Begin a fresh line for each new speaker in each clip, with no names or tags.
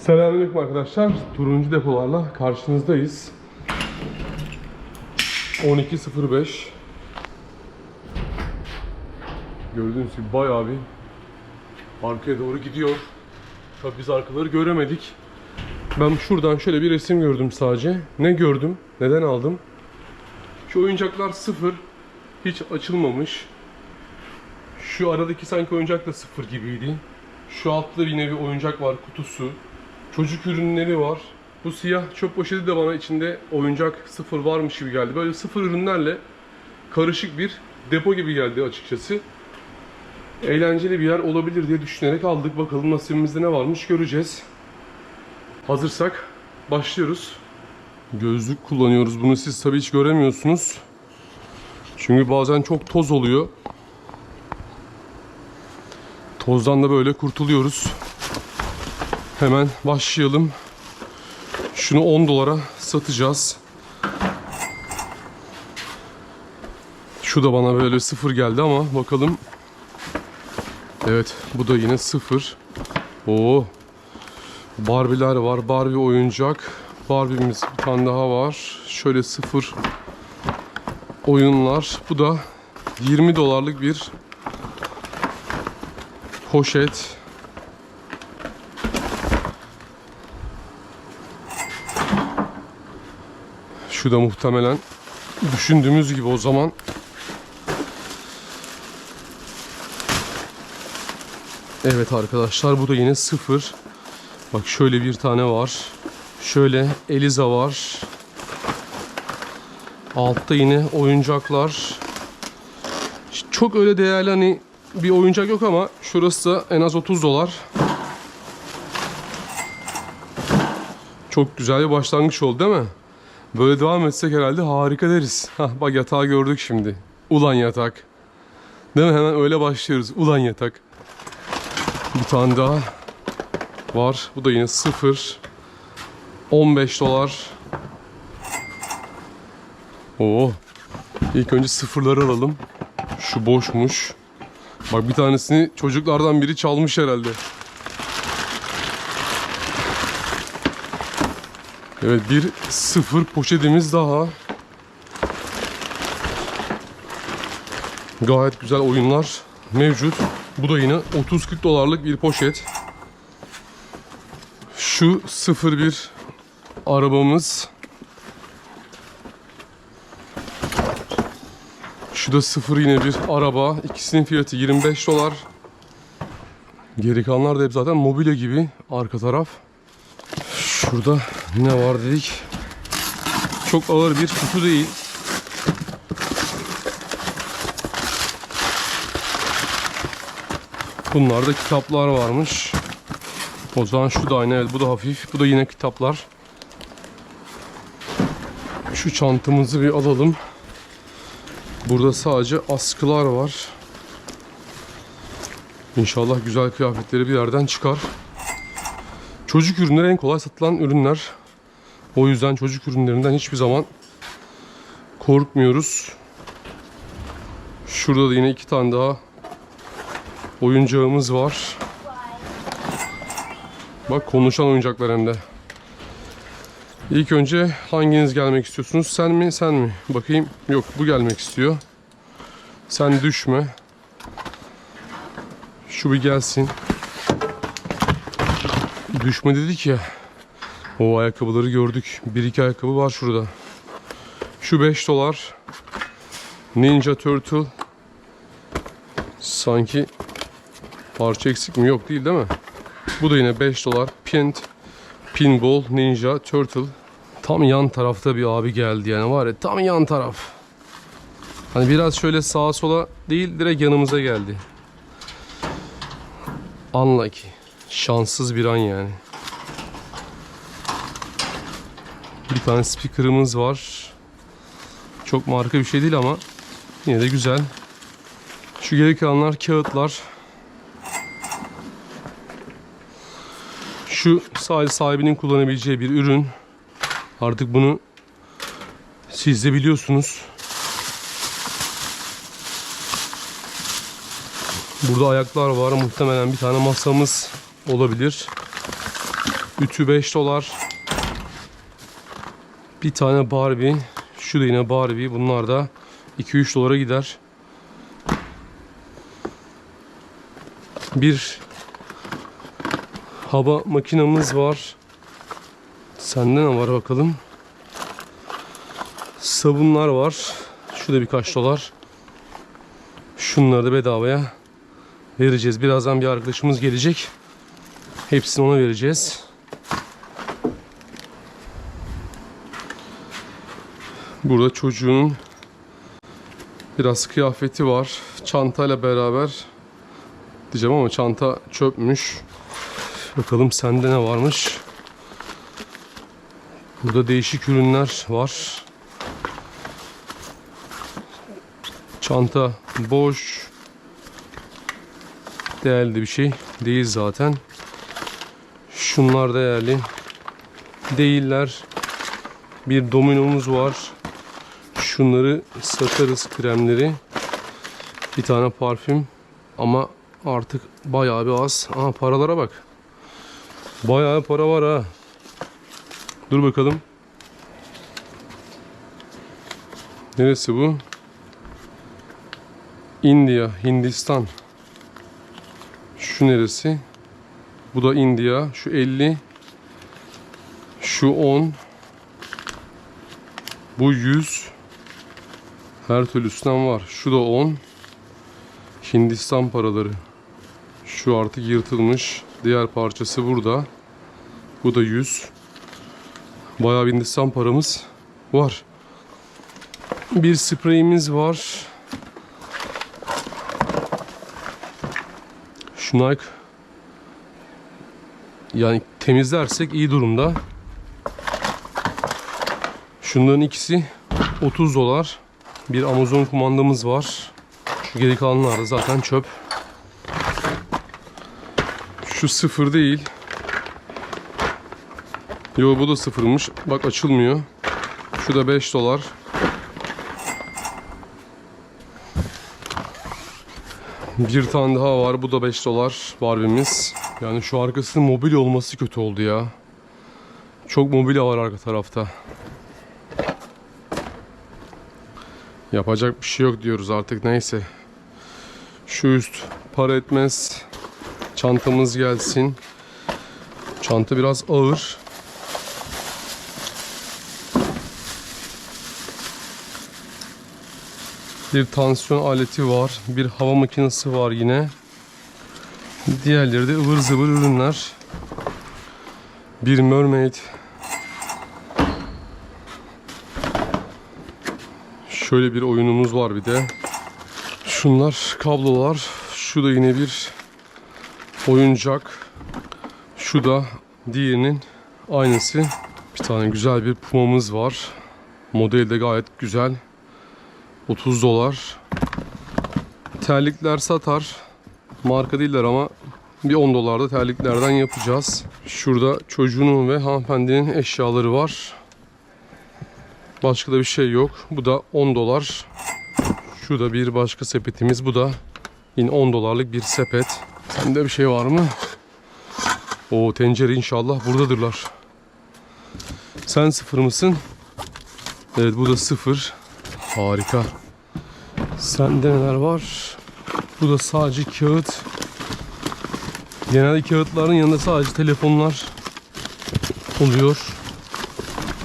Selamünaleyküm arkadaşlar. Turuncu depolarla karşınızdayız. 12.05 Gördüğünüz gibi bayağı bir arkaya doğru gidiyor. Tabii biz arkaları göremedik. Ben şuradan şöyle bir resim gördüm sadece. Ne gördüm? Neden aldım? Şu oyuncaklar sıfır. Hiç açılmamış. Şu aradaki sanki oyuncak da sıfır gibiydi. Şu altta yine bir oyuncak var kutusu. Çocuk ürünleri var. Bu siyah çöp poşeti de bana içinde oyuncak sıfır varmış gibi geldi. Böyle sıfır ürünlerle karışık bir depo gibi geldi açıkçası. Eğlenceli bir yer olabilir diye düşünerek aldık. Bakalım nasibimizde ne varmış göreceğiz. Hazırsak başlıyoruz. Gözlük kullanıyoruz. Bunu siz tabii hiç göremiyorsunuz. Çünkü bazen çok toz oluyor. Tozdan da böyle kurtuluyoruz. Hemen başlayalım. Şunu 10 dolara satacağız. Şu da bana böyle sıfır geldi ama bakalım. Evet bu da yine sıfır. Oo. Barbie'ler var. Barbie oyuncak. Barbie'miz bir tane daha var. Şöyle sıfır oyunlar. Bu da 20 dolarlık bir poşet. Şu da muhtemelen düşündüğümüz gibi o zaman. Evet arkadaşlar bu da yine sıfır. Bak şöyle bir tane var. Şöyle Eliza var. Altta yine oyuncaklar. Çok öyle değerli hani bir oyuncak yok ama şurası da en az 30 dolar. Çok güzel bir başlangıç oldu değil mi? Böyle devam etsek herhalde harika deriz. Hah bak yatağı gördük şimdi. Ulan yatak. Değil mi? Hemen öyle başlıyoruz. Ulan yatak. Bir tane daha var. Bu da yine sıfır. 15 dolar. Oo. İlk önce sıfırları alalım. Şu boşmuş. Bak bir tanesini çocuklardan biri çalmış herhalde. Evet bir sıfır poşetimiz daha. Gayet güzel oyunlar mevcut. Bu da yine 30-40 dolarlık bir poşet. Şu 01 arabamız. Şu da sıfır yine bir araba. İkisinin fiyatı 25 dolar. Geri kalanlar da hep zaten mobilya gibi arka taraf. Şurada ne var dedik. Çok ağır bir kutu değil. Bunlarda kitaplar varmış. O zaman şu da aynı evet bu da hafif. Bu da yine kitaplar. Şu çantamızı bir alalım. Burada sadece askılar var. İnşallah güzel kıyafetleri bir yerden çıkar. Çocuk ürünleri en kolay satılan ürünler. O yüzden çocuk ürünlerinden hiçbir zaman korkmuyoruz. Şurada da yine iki tane daha oyuncağımız var. Bak konuşan oyuncaklar hem de. İlk önce hanginiz gelmek istiyorsunuz? Sen mi sen mi? Bakayım. Yok bu gelmek istiyor. Sen düşme. Şu bir gelsin. Düşme dedik ya. O ayakkabıları gördük. Bir iki ayakkabı var şurada. Şu 5 dolar. Ninja Turtle. Sanki parça eksik mi? Yok değil değil mi? Bu da yine 5 dolar. Pint, Pinball, Ninja, Turtle. Tam yan tarafta bir abi geldi yani var ya tam yan taraf. Hani biraz şöyle sağa sola değil direkt yanımıza geldi. Unlucky. Şanssız bir an yani. Bir tane speaker'ımız var. Çok marka bir şey değil ama yine de güzel. Şu geri kalanlar kağıtlar. Şu sadece sahibinin kullanabileceği bir ürün. Artık bunu siz de biliyorsunuz. Burada ayaklar var. Muhtemelen bir tane masamız olabilir. Ütü 5 dolar. Bir tane Barbie. Şu da yine Barbie. Bunlar da 2-3 dolara gider. Bir hava makinamız var. Sende ne var bakalım? Sabunlar var. Şu da birkaç dolar. Şunları da bedavaya vereceğiz. Birazdan bir arkadaşımız gelecek. Hepsini ona vereceğiz. Burada çocuğun biraz kıyafeti var. Çantayla beraber diyeceğim ama çanta çöpmüş. Bakalım sende ne varmış. Burada değişik ürünler var. Çanta boş. Değerli bir şey değil zaten. Şunlar değerli değiller. Bir dominomuz var. Şunları satarız kremleri. Bir tane parfüm ama artık bayağı bir az. Aha paralara bak. Bayağı para var ha. Dur bakalım. Neresi bu? India, Hindistan. Şu neresi? Bu da India. Şu 50. Şu 10. Bu 100. Her türlüsünden var. Şu da 10. Hindistan paraları. Şu artık yırtılmış. Diğer parçası burada. Bu da 100. Bayağı bir Hindistan paramız var. Bir spreyimiz var. Şu Nike yani temizlersek iyi durumda. Şunların ikisi 30 dolar. Bir Amazon kumandamız var. Şu geri kalanlar da zaten çöp. Şu sıfır değil. Yo bu da sıfırmış. Bak açılmıyor. Şu da 5 dolar. Bir tane daha var. Bu da 5 dolar Barbie'miz. Yani şu arkasının mobil olması kötü oldu ya. Çok mobilya var arka tarafta. Yapacak bir şey yok diyoruz artık neyse. Şu üst para etmez. Çantamız gelsin. Çanta biraz ağır. Bir tansiyon aleti var. Bir hava makinesi var yine. Diğerleri de ıvır zıvır ürünler. Bir mermaid. Şöyle bir oyunumuz var bir de. Şunlar kablolar. Şu da yine bir oyuncak. Şu da diğerinin aynısı. Bir tane güzel bir pumamız var. Modeli de gayet güzel. 30 dolar. Terlikler satar. Marka değiller ama bir 10 dolarda terliklerden yapacağız. Şurada çocuğunun ve hanımefendinin eşyaları var. Başka da bir şey yok. Bu da 10 dolar. Şurada bir başka sepetimiz. Bu da yine 10 dolarlık bir sepet. Sende bir şey var mı? O tencere inşallah buradadırlar. Sen sıfır mısın? Evet bu da sıfır. Harika. Sende neler var? Bu da sadece kağıt. Genelde kağıtların yanında sadece telefonlar oluyor.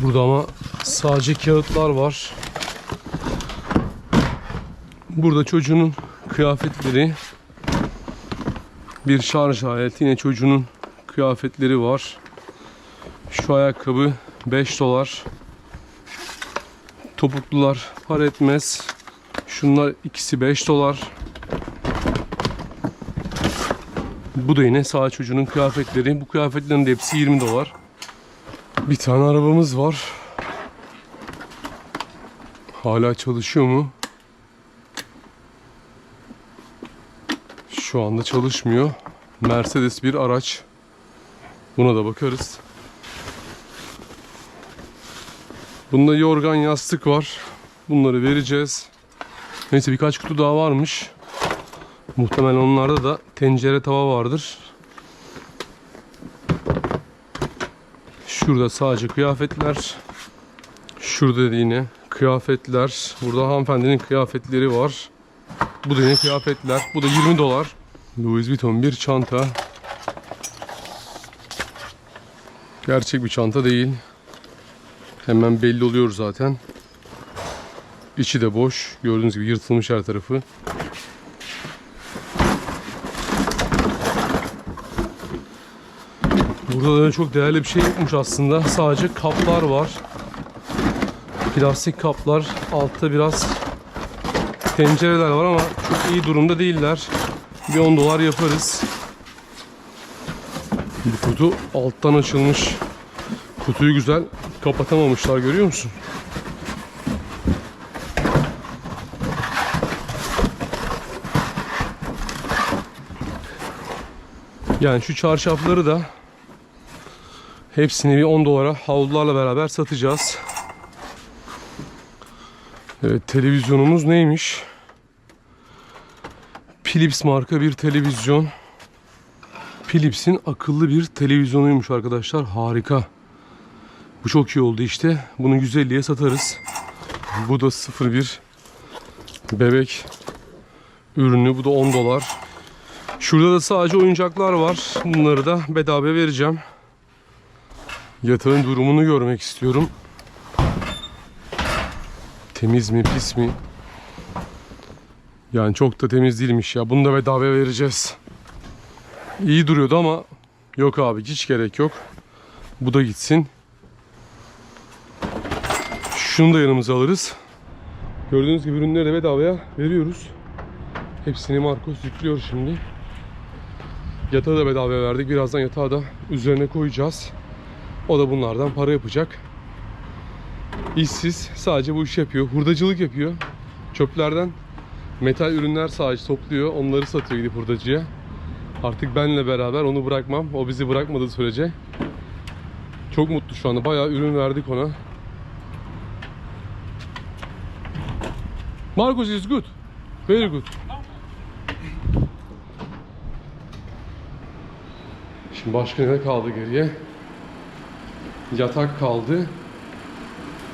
Burada ama sadece kağıtlar var. Burada çocuğun kıyafetleri. Bir şarj aleti. Yine çocuğun kıyafetleri var. Şu ayakkabı 5 dolar. Topuklular para etmez. Şunlar ikisi 5 dolar. Bu da yine sağ çocuğunun kıyafetleri. Bu kıyafetlerin de hepsi 20 dolar. Bir tane arabamız var. Hala çalışıyor mu? Şu anda çalışmıyor. Mercedes bir araç. Buna da bakarız. Bunda yorgan yastık var. Bunları vereceğiz. Neyse birkaç kutu daha varmış. Muhtemelen onlarda da tencere tava vardır. Şurada sadece kıyafetler. Şurada da yine kıyafetler. Burada hanımefendinin kıyafetleri var. Bu da yine kıyafetler. Bu da 20 dolar. Louis Vuitton bir çanta. Gerçek bir çanta değil. Hemen belli oluyor zaten. İçi de boş. Gördüğünüz gibi yırtılmış her tarafı. Burada da çok değerli bir şey yokmuş aslında. Sadece kaplar var. Plastik kaplar. Altta biraz tencereler var ama çok iyi durumda değiller. Bir 10 dolar yaparız. Bu kutu alttan açılmış. Kutuyu güzel kapatamamışlar görüyor musun? Yani şu çarşafları da hepsini bir 10 dolara havlularla beraber satacağız. Evet televizyonumuz neymiş? Philips marka bir televizyon. Philips'in akıllı bir televizyonuymuş arkadaşlar. Harika. Bu çok iyi oldu işte. Bunu 150'ye satarız. Bu da 01 bebek ürünü. Bu da 10 dolar. Şurada da sadece oyuncaklar var. Bunları da bedava vereceğim. Yatağın durumunu görmek istiyorum. Temiz mi pis mi? Yani çok da temiz değilmiş ya. Bunu da bedava vereceğiz. İyi duruyordu ama yok abi hiç gerek yok. Bu da gitsin. Şunu da yanımıza alırız. Gördüğünüz gibi ürünleri de bedavaya veriyoruz. Hepsini Marcos yüklüyor şimdi. Yatağı da bedavaya verdik. Birazdan yatağı da üzerine koyacağız. O da bunlardan para yapacak. İşsiz sadece bu iş yapıyor. Hurdacılık yapıyor. Çöplerden metal ürünler sadece topluyor. Onları satıyor gidip hurdacıya. Artık benle beraber onu bırakmam. O bizi bırakmadığı sürece. Çok mutlu şu anda. Bayağı ürün verdik ona. Marcos is good. Very good. Şimdi başka ne kaldı geriye? Yatak kaldı.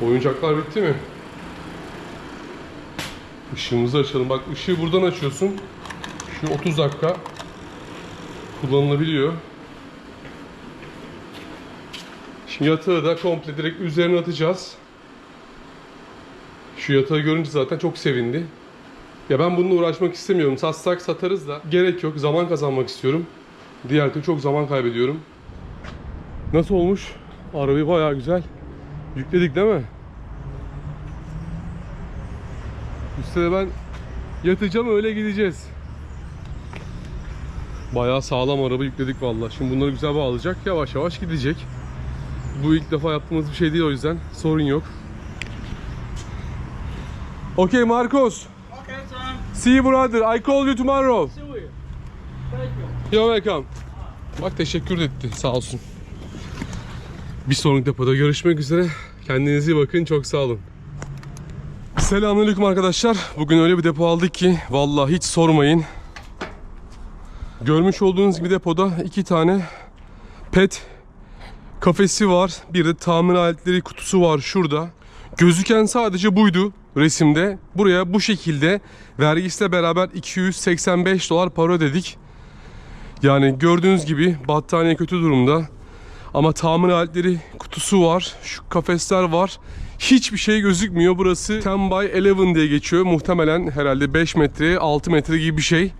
Oyuncaklar bitti mi? Işığımızı açalım. Bak ışığı buradan açıyorsun. Şu 30 dakika kullanılabiliyor. Şimdi yatağı da komple direkt üzerine atacağız. Şu yatağı görünce zaten çok sevindi. Ya ben bununla uğraşmak istemiyorum. Satsak satarız da gerek yok. Zaman kazanmak istiyorum. Diğer türlü çok zaman kaybediyorum. Nasıl olmuş? Arabayı bayağı güzel yükledik değil mi? Üstüne ben yatacağım öyle gideceğiz. Bayağı sağlam araba yükledik vallahi. Şimdi bunları güzel bağlayacak. Yavaş yavaş gidecek. Bu ilk defa yaptığımız bir şey değil o yüzden sorun yok. Okay Marcos.
Okay.
See you brother. I call you tomorrow.
See you. Thank you.
You're welcome. Bak teşekkür etti sağ olsun. Bir sonraki depoda görüşmek üzere. Kendinize iyi bakın. Çok sağ olun. Selamünaleyküm arkadaşlar. Bugün öyle bir depo aldık ki vallahi hiç sormayın. Görmüş olduğunuz gibi depoda iki tane pet kafesi var. Bir de tamir aletleri kutusu var şurada. Gözüken sadece buydu resimde. Buraya bu şekilde vergisiyle beraber 285 dolar para ödedik. Yani gördüğünüz gibi battaniye kötü durumda. Ama tamir aletleri kutusu var. Şu kafesler var. Hiçbir şey gözükmüyor. Burası 10 by 11 diye geçiyor. Muhtemelen herhalde 5 metre, 6 metre gibi bir şey.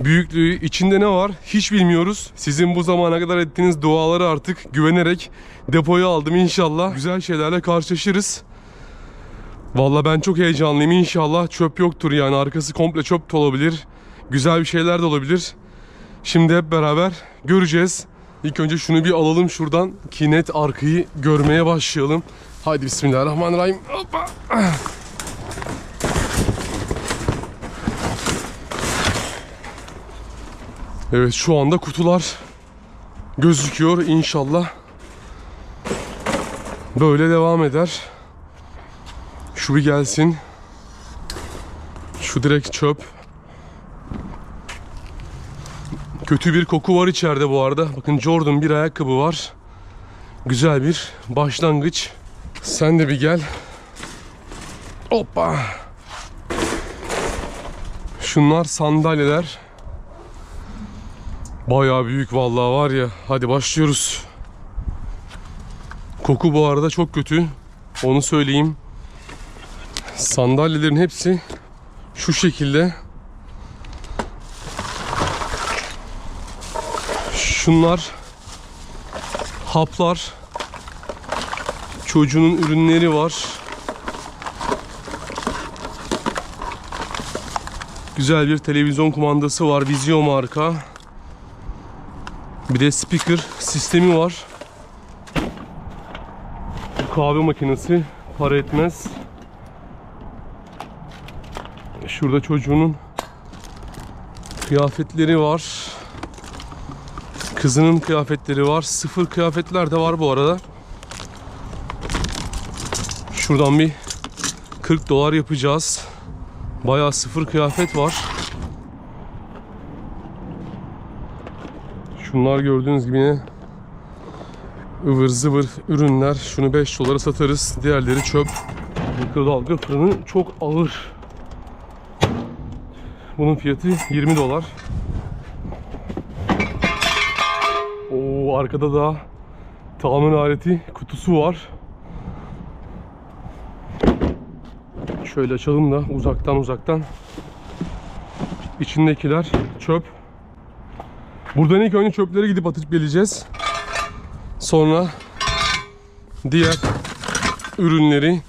Büyüklüğü içinde ne var hiç bilmiyoruz. Sizin bu zamana kadar ettiğiniz duaları artık güvenerek depoya aldım inşallah. Güzel şeylerle karşılaşırız. Valla ben çok heyecanlıyım inşallah çöp yoktur yani arkası komple çöp olabilir. Güzel bir şeyler de olabilir. Şimdi hep beraber göreceğiz. İlk önce şunu bir alalım şuradan ki net arkayı görmeye başlayalım. Haydi bismillahirrahmanirrahim. Hoppa. Evet şu anda kutular gözüküyor inşallah. Böyle devam eder. Şu bir gelsin. Şu direkt çöp. Kötü bir koku var içeride bu arada. Bakın Jordan bir ayakkabı var. Güzel bir başlangıç. Sen de bir gel. Hoppa. Şunlar sandalyeler. Bayağı büyük vallahi var ya. Hadi başlıyoruz. Koku bu arada çok kötü. Onu söyleyeyim. Sandalyelerin hepsi şu şekilde. Şunlar haplar. Çocuğun ürünleri var. Güzel bir televizyon kumandası var. Vizio marka. Bir de speaker sistemi var. Kahve makinesi para etmez. Şurada çocuğunun kıyafetleri var. Kızının kıyafetleri var. Sıfır kıyafetler de var bu arada. Şuradan bir 40 dolar yapacağız. Bayağı sıfır kıyafet var. Şunlar gördüğünüz gibi yine ıvır zıvır ürünler. Şunu 5 dolara satarız. Diğerleri çöp. Mikrodalga fırını çok ağır. Bunun fiyatı 20 dolar. Arkada da tamir aleti kutusu var. Şöyle açalım da uzaktan uzaktan. İçindekiler çöp. Buradan ilk önce çöpleri gidip atıp geleceğiz. Sonra diğer ürünleri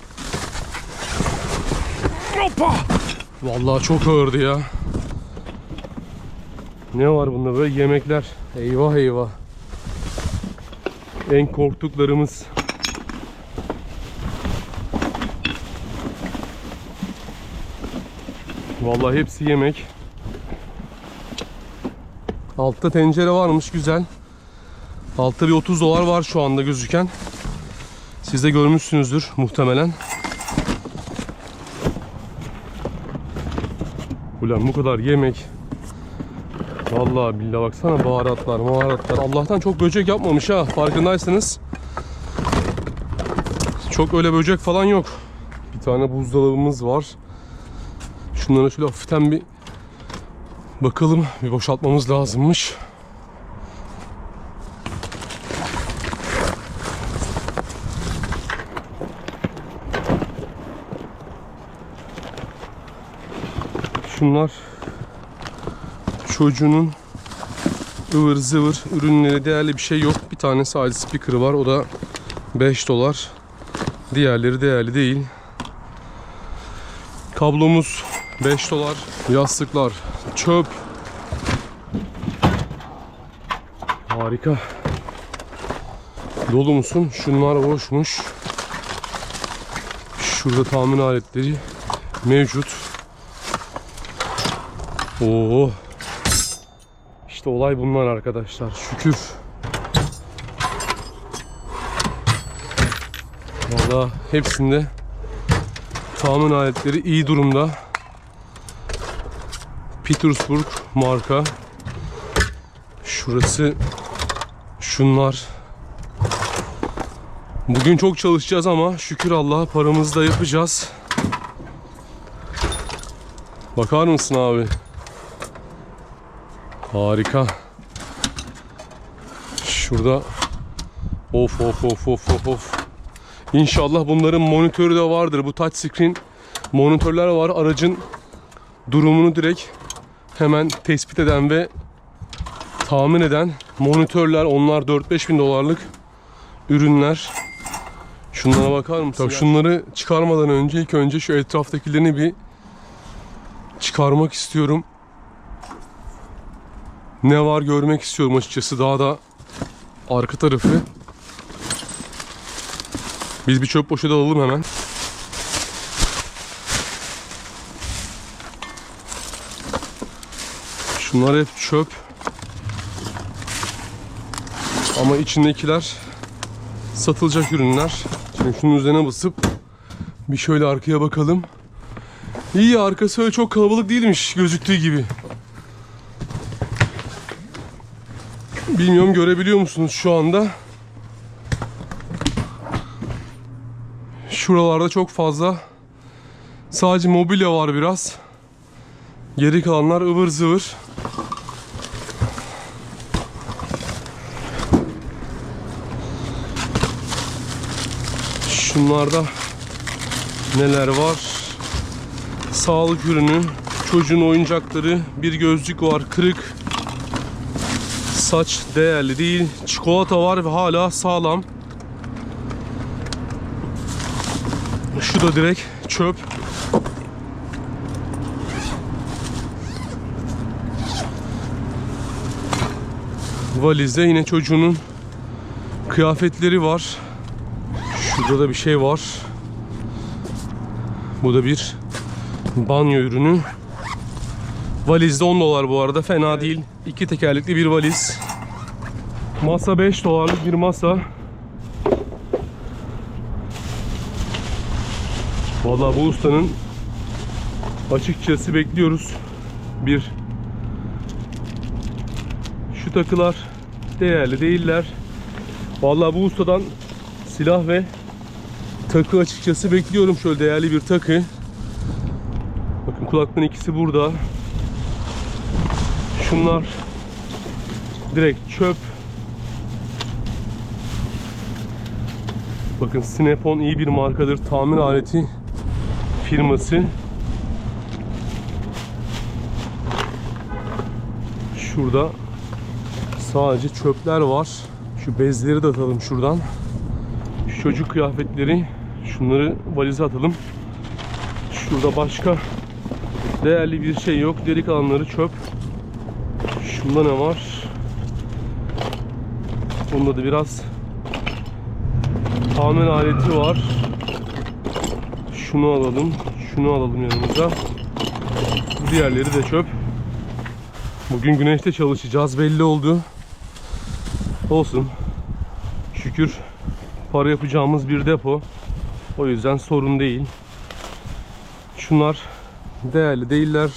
Hoppa! Vallahi çok ağırdı ya. Ne var bunda böyle yemekler. Eyvah eyvah. En korktuklarımız. Vallahi hepsi yemek. Altta tencere varmış güzel. Altta bir 30 dolar var şu anda gözüken. Siz de görmüşsünüzdür muhtemelen. Ulan bu kadar yemek. Vallahi billahi baksana baharatlar, baharatlar. Allah'tan çok böcek yapmamış ha farkındaysanız. Çok öyle böcek falan yok. Bir tane buzdolabımız var. Şunlara şöyle hafiften bir bakalım. Bir boşaltmamız lazımmış. Şunlar çocuğunun ıvır zıvır ürünleri değerli bir şey yok. Bir tane sadece speaker var. O da 5 dolar. Diğerleri değerli değil. Kablomuz 5 dolar. Yastıklar çöp. Harika. Dolu musun? Şunlar boşmuş. Şurada tahmin aletleri mevcut. Oo. İşte olay bunlar arkadaşlar. Şükür. Valla hepsinde tahmin aletleri iyi durumda. Petersburg marka. Şurası şunlar. Bugün çok çalışacağız ama şükür Allah'a paramızı da yapacağız. Bakar mısın abi? Harika. Şurada of of of of of of. İnşallah bunların monitörü de vardır. Bu touch screen monitörler var. Aracın durumunu direkt hemen tespit eden ve tahmin eden monitörler. Onlar 4-5 bin dolarlık ürünler. Şunlara bakar mısın? Tabii şunları çıkarmadan önce ilk önce şu etraftakilerini bir çıkarmak istiyorum. Ne var görmek istiyorum açıkçası daha da arka tarafı. Biz bir çöp poşeti alalım hemen. Şunlar hep çöp. Ama içindekiler satılacak ürünler. Şimdi şunun üzerine basıp bir şöyle arkaya bakalım. İyi arkası öyle çok kalabalık değilmiş gözüktüğü gibi. Bilmiyorum görebiliyor musunuz şu anda? Şuralarda çok fazla sadece mobilya var biraz. Geri kalanlar ıvır zıvır. Şunlarda neler var? Sağlık ürünü, çocuğun oyuncakları, bir gözlük var kırık. Saç değerli değil. Çikolata var ve hala sağlam. Şu da direkt çöp. Valizde yine çocuğunun kıyafetleri var. Şurada da bir şey var. Bu da bir banyo ürünü. Valizde 10 dolar bu arada. Fena değil. İki tekerlekli bir valiz. Masa 5 dolarlık bir masa. Vallahi bu ustanın açıkçası bekliyoruz. Bir şu takılar değerli değiller. Vallahi bu ustadan silah ve takı açıkçası bekliyorum. Şöyle değerli bir takı. Bakın kulaklığın ikisi burada. Şunlar direkt çöp. Bakın Snap-on iyi bir markadır. Tamir aleti firması. Şurada sadece çöpler var. Şu bezleri de atalım şuradan. Şu çocuk kıyafetleri şunları valize atalım. Şurada başka değerli bir şey yok. Deri kalanları çöp. Şunda ne var? Bunda da biraz tamir aleti var. Şunu alalım. Şunu alalım yanımıza. Diğerleri de çöp. Bugün güneşte çalışacağız belli oldu. Olsun. Şükür para yapacağımız bir depo. O yüzden sorun değil. Şunlar değerli değiller.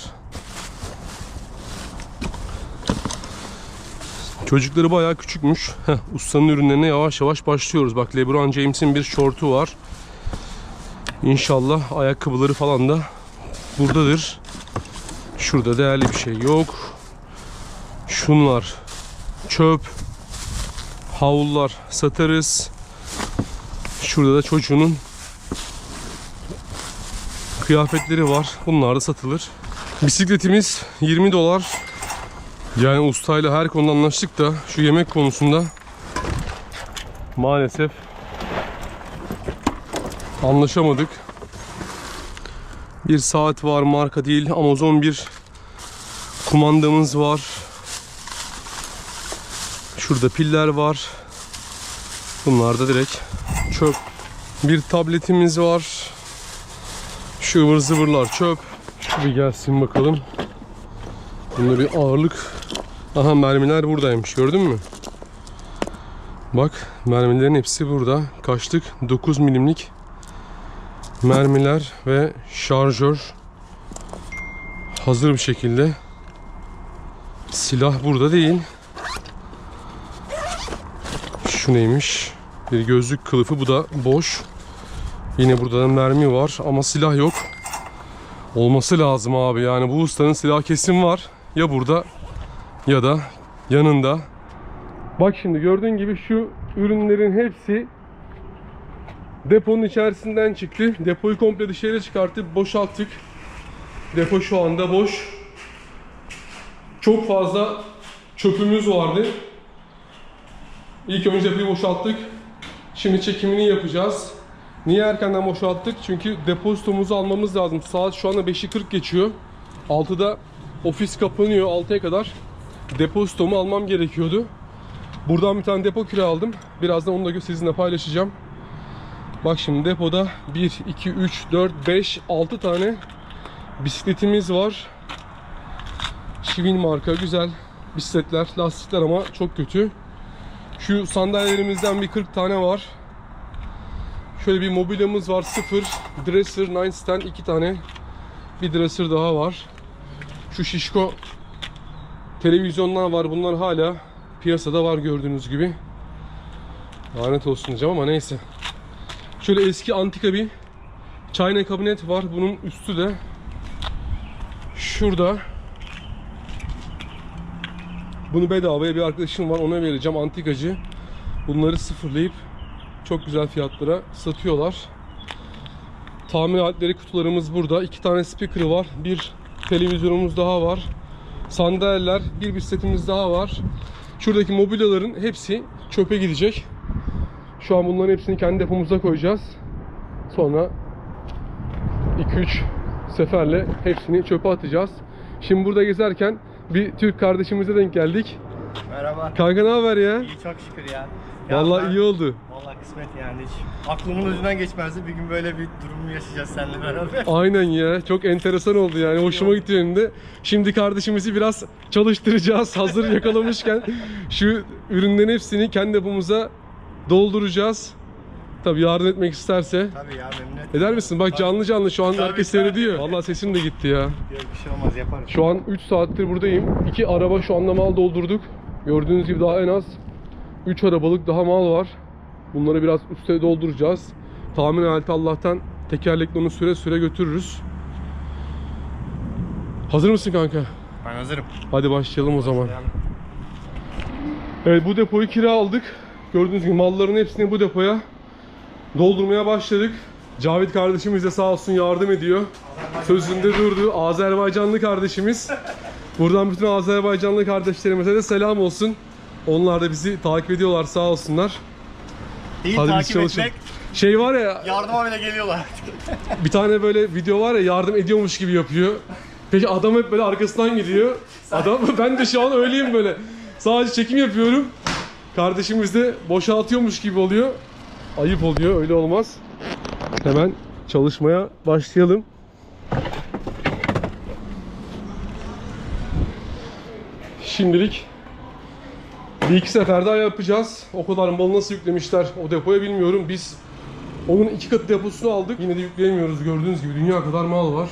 Çocukları bayağı küçükmüş. Heh, ustanın ürünlerine yavaş yavaş başlıyoruz. Bak LeBron James'in bir şortu var. İnşallah ayakkabıları falan da buradadır. Şurada değerli bir şey yok. Şunlar çöp. Havlular satarız. Şurada da çocuğunun kıyafetleri var. Bunlar da satılır. Bisikletimiz 20 dolar. Yani ustayla her konuda anlaştık da şu yemek konusunda maalesef anlaşamadık. Bir saat var marka değil Amazon bir kumandamız var. Şurada piller var. Bunlar da direkt çöp. Bir tabletimiz var. Şu ıvır zıvırlar çöp. Şu bir gelsin bakalım. Bunda bir ağırlık. Aha mermiler buradaymış gördün mü? Bak mermilerin hepsi burada. Kaçlık? 9 milimlik mermiler ve şarjör hazır bir şekilde. Silah burada değil. Şu neymiş? Bir gözlük kılıfı bu da boş. Yine burada da mermi var ama silah yok. Olması lazım abi yani bu ustanın silah kesin var. Ya burada ya da yanında. Bak şimdi gördüğün gibi şu ürünlerin hepsi deponun içerisinden çıktı. Depoyu komple dışarı çıkartıp boşalttık. Depo şu anda boş. Çok fazla çöpümüz vardı. İlk önce depoyu boşalttık. Şimdi çekimini yapacağız. Niye erkenden boşalttık? Çünkü depozitomuzu almamız lazım. Saat şu anda 5'i 40 geçiyor. 6'da ofis kapanıyor 6'ya kadar. Depozitomu almam gerekiyordu. Buradan bir tane depo kiraladım. Birazdan onu da sizinle paylaşacağım. Bak şimdi depoda 1, 2, 3, 4, 5, 6 tane bisikletimiz var. Şivin marka güzel bisikletler, lastikler ama çok kötü. Şu sandalyelerimizden bir 40 tane var. Şöyle bir mobilyamız var. Sıfır. Dresser, nightstand iki tane. Bir dresser daha var. Şu şişko televizyonlar var. Bunlar hala piyasada var gördüğünüz gibi. Lanet olsun diyeceğim ama neyse. Şöyle eski antika bir çayna kabinet var. Bunun üstü de şurada. Bunu bedavaya bir arkadaşım var ona vereceğim antikacı. Bunları sıfırlayıp çok güzel fiyatlara satıyorlar. Tamir aletleri kutularımız burada. İki tane speaker'ı var. Bir televizyonumuz daha var. Sandalyeler, bir bisikletimiz daha var. Şuradaki mobilyaların hepsi çöpe gidecek. Şu an bunların hepsini kendi depomuza koyacağız. Sonra 2-3 seferle hepsini çöpe atacağız. Şimdi burada gezerken bir Türk kardeşimize denk geldik.
Merhaba.
Kanka ne haber ya?
İyi çok şükür ya.
Vallahi
ben-
iyi oldu.
Vallahi kısmet yani hiç. Aklımın ucundan geçmezdi. Bir gün böyle bir durum yaşayacağız seninle beraber.
Aynen ya. Çok enteresan oldu yani. Hoşuma gitti benim de. Şimdi kardeşimizi biraz çalıştıracağız. Hazır yakalamışken şu ürünlerin hepsini kendi yapımıza dolduracağız. Tabii yardım etmek isterse.
Tabii ya memnun
Eder misin? Bak canlı canlı şu an
Tabii,
herkes
tabii.
seyrediyor. Vallahi sesim de gitti ya.
Yok bir şey olmaz yaparız.
Şu an 3 saattir buradayım. 2 araba şu anda mal doldurduk. Gördüğünüz gibi daha en az 3 arabalık daha mal var. Bunları biraz üste dolduracağız. Tahmin aleti Allah'tan tekerlekli onu süre süre götürürüz. Hazır mısın kanka?
Ben hazırım.
Hadi başlayalım o zaman. Evet bu depoyu kira aldık. Gördüğünüz gibi malların hepsini bu depoya doldurmaya başladık. Cavit kardeşimiz de sağ olsun yardım ediyor. Sözünde durdu. Azerbaycanlı kardeşimiz. Buradan bütün Azerbaycanlı kardeşlerimize de selam olsun. Onlar da bizi takip ediyorlar sağ olsunlar.
Değil
Hadi biz
takip
çalışalım.
etmek.
Şey var ya
Yardıma bile geliyorlar.
bir tane böyle video var ya yardım ediyormuş gibi yapıyor. Peki adam hep böyle arkasından gidiyor. Adam ben de şu an öyleyim böyle. Sadece çekim yapıyorum. Kardeşimiz de boşaltıyormuş gibi oluyor. Ayıp oluyor öyle olmaz. Hemen çalışmaya başlayalım. Şimdilik bir iki sefer daha yapacağız. O kadar mal nasıl yüklemişler o depoya bilmiyorum. Biz onun iki katı deposunu aldık. Yine de yükleyemiyoruz gördüğünüz gibi dünya kadar mal var.